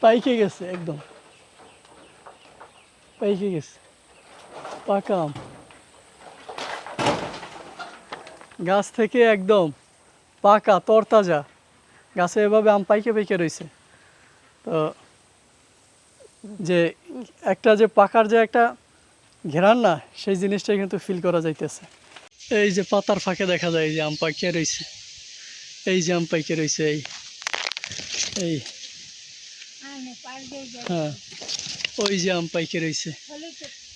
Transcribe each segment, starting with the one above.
পাইকে গেছে, একদম। পাইকে গেছে। পাকা আম গাছ থেকে একদম পাকা, তরতাজা। গাছে এভাবে আম পাইকে পাইকে রয়েছে। তো যে একটা যে পাকার যে একটা ঘেরান না, সেই জিনিসটাই কিন্তু ফিল করা যাইতেছে। এই যে পাতার ফাঁকে দেখা যায় যে আম পাইকে রয়েছে। এই যে আম পাইকে রয়েছে এই। এই। হ্যাঁ। ওই যে আম পাইকে রয়েছে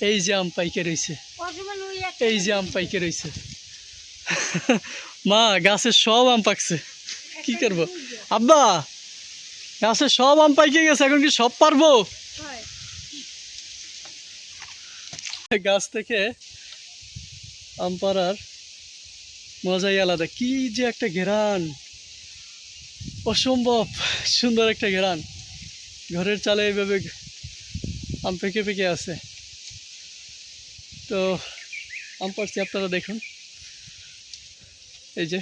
এই যে আম পাইকে রয়েছে এই যে আম পাইকে রয়েছে মা, গাছে সব আম পাকছে। কি করব? আব্বা, গাছে সব আম পাইকে গেছে, এখন কি সব পারব? গাছ থেকে আম পাড়ার মজাই আলাদা। কি যে একটা ঘেরান। অসম্ভব সুন্দর একটা ঘেরান। ঘরের চালে এইভাবে আম পেকে পেকে আছে। তো আম পাড়ছি আপনারা দেখুন। এই যে।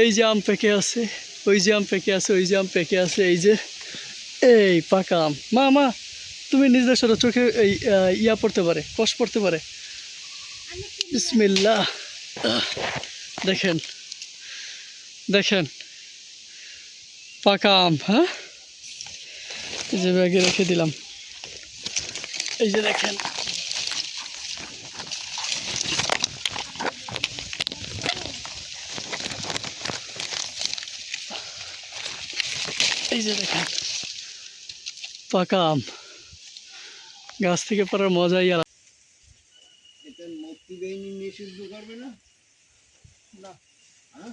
এই যে আম পেকে আছে ওই যে আম পেকে আছে ওই যে আম পেকে আছে এই যে। এই পাকা আম। মা মা তুমি নিজের সাথে চোখে এই ইয়া পড়তে পারে কষ পড়তে পারে। বিসমিল্লা দেখেন। দেখেন। পাকা আম হ্যাঁ? এই যে ব্যাগে রেখে দিলাম। এই যে দেখেন। এই যে দেখেন। পাকা আম। গাছ থেকে পড়ার মজাই আলাদা। এটা নিষিদ্ধ করবে না? না হ্যাঁ?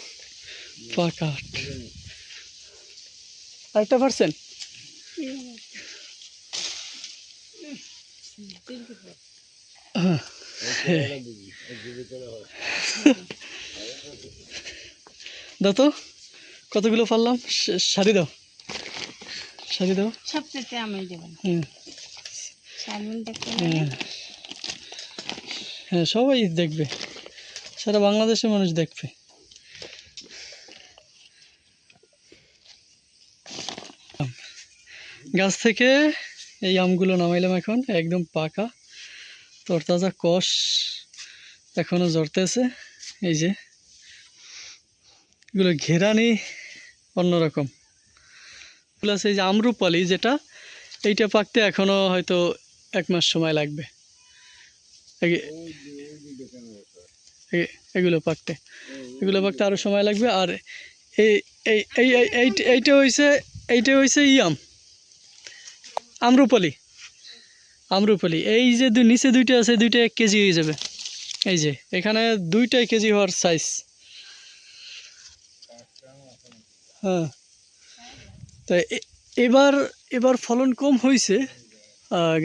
পাকা আরেকটা পারছেন। দাও তো কতগুলো পারলাম? শাড়ি দাও। শাড়ি দাও। সবচেয়ে আমি দেবেন হ্যাঁ। হ্যাঁ। হ্যাঁ সবাই দেখবে। সারা বাংলাদেশের মানুষ দেখবে। গাছ থেকে এই আমগুলো নামাইলাম এখন, একদম পাকা। তরতাজা কষ এখনও জড়তেছে এই যে। এগুলো ঘেরানি অন্যরকম। প্লাস এই যে আমরুপালি যেটা, এইটা পাকতে এখনও হয়তো এক মাস সময় লাগবে। এগুলো পাকতে। এগুলো পাকতে আরও সময় লাগবে, আর এই- এই- এইটা হয়েছে এইটা হয়েছে ইয়াম আমরুপালি। আমরুপালি। এই যে নিচে দুইটা আছে, দুইটা এক কেজি হয়ে যাবে। এই যে, এখানে দুইটাই কেজি হওয়ার সাইজ হ্যাঁ। তো এবার এবার ফলন কম হয়েছে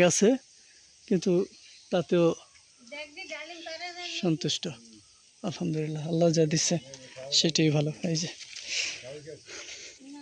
গাছে, কিন্তু তাতেও সন্তুষ্ট। আলহামদুলিল্লাহ, আল্লাহ যা দিচ্ছে সেটাই ভালো। এই যে।